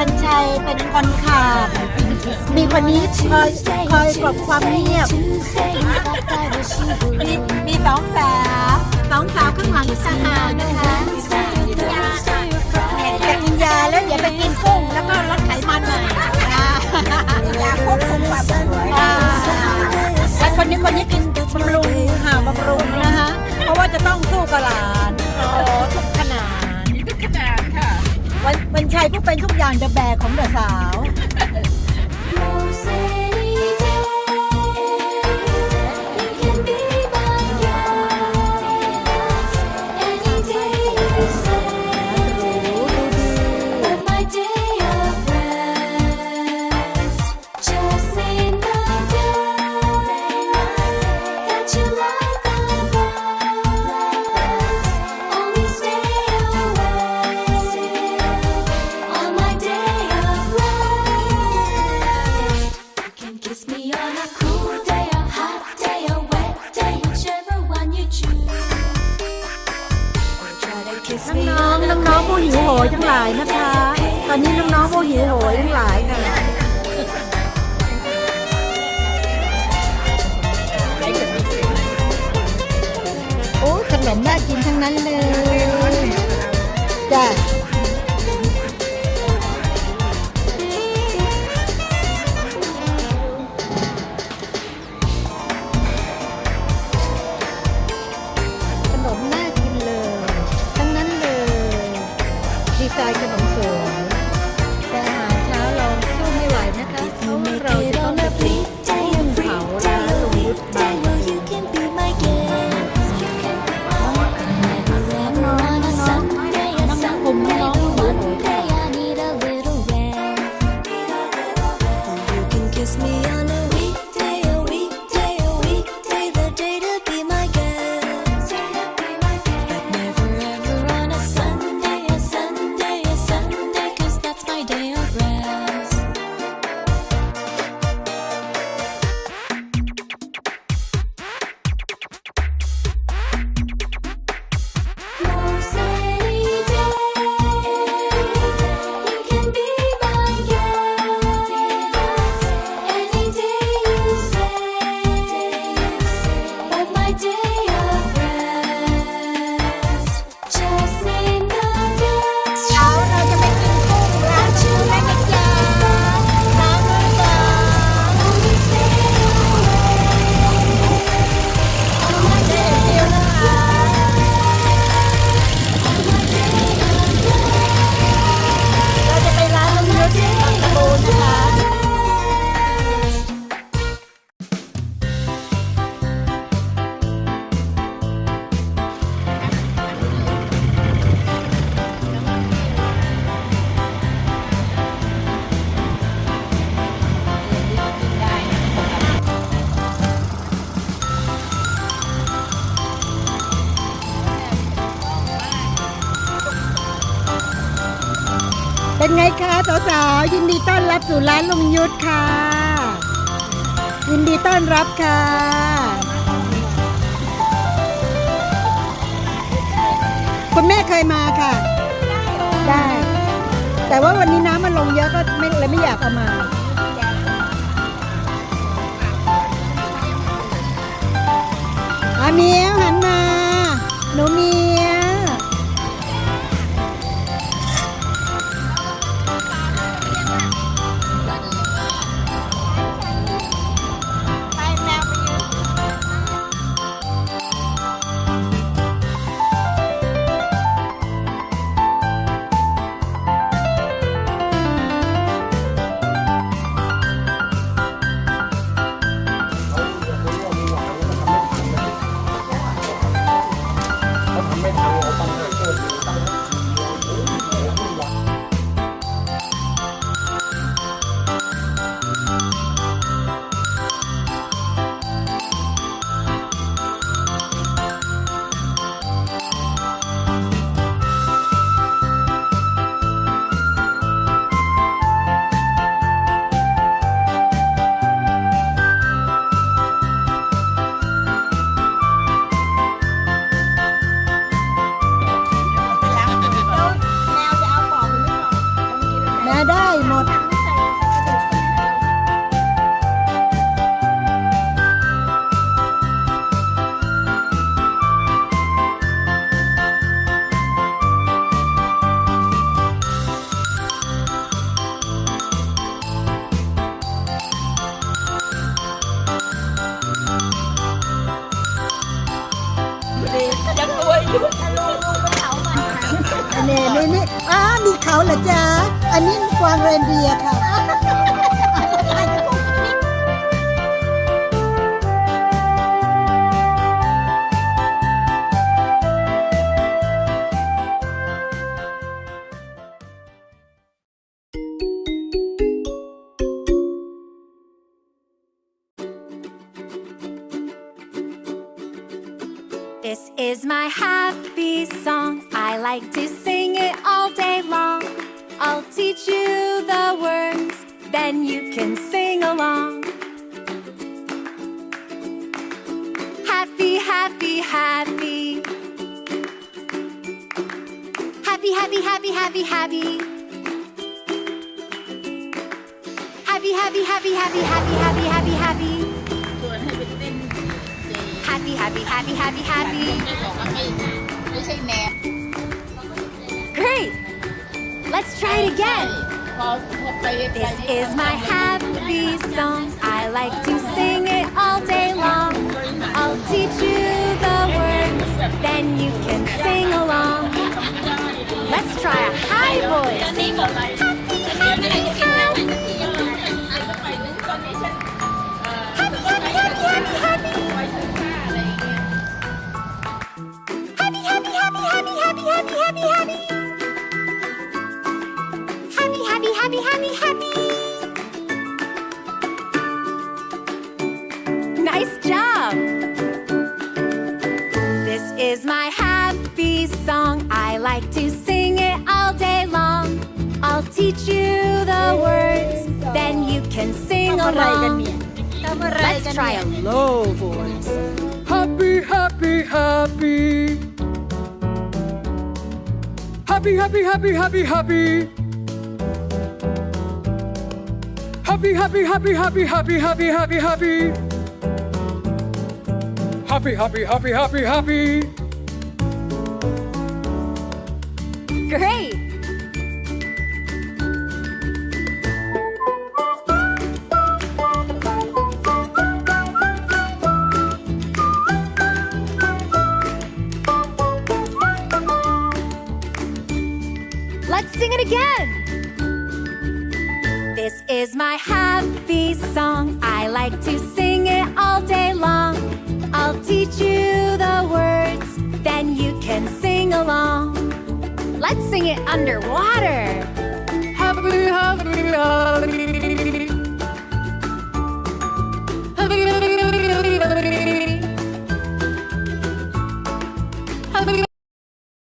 เป็นคนขับมีคนนี้คอยคอยกลบความเงียบ มีมีสองสาวสองสาวข้างหลังสหารนะคะจะกินยาแล้วเดี๋ยวไปกินกุ้งแล้วก็ลดไขมันหน่อยยาควบคุมความสวยและคนนี้คนนี้กินบำรุงหาบำรุงนะคะเพราะว่าจะต้องสู้กับหลานโอ้ทุกขนาดทุกขนาดค่ะวัน ผู้เป็นทุกอย่างเดอะแบกของเดอะสาว to kiss me น้องๆน้องๆผู้หิวโหยทั้งหลายนะคะ ตอนนี้น้องๆผู้หิวโหยทั้งหลายค่ะโอ้ขนมน่ากินทั้งนั้นเลยจ้ะ เป็นไงคะสาวๆยินดีต้อนรับสู่ร้านลุงยุทธค่ะ ยินดีต้อนรับค่ะคุณแม่เคยมาค่ะ ได้ แต่ว่าวันนี้น้ำมันลงเยอะก็ไม่เลยไม่อยากเอามาอาเมียวหันมาหนูมี นนี้นี่นี่อ้ามีเขาเหรอจ๊ะ อันนี้กวางเรนเดียร์ค่ะ This is my happy song. I like to sing it all day long. I'll teach you the words, then you can sing along. Happy, happy, happy. Happy, happy, happy, happy, happy. Happy, happy, happy, happy, happy, happy, happy, happy happy, happy, happy, happy. Great. Let's try it again. This is my happy song. I like to sing it all day long. I'll teach you the words, then you can sing along. Let's try a high voice. Happy, happy, happy. Nice job! This is my happy song. I like to sing it all day long. I'll teach you the words, then you can sing along. Let's try a low voice. Happy, happy, happy. Happy, happy, happy, happy, happy. Happy, happy, happy, happy, happy, happy, happy, happy. Happy, happy, happy, happy, happy. Great. Let's sing it again. This is my happy song. I like to sing it all day long. I'll teach you the words, then you can sing along. Let's sing it underwater.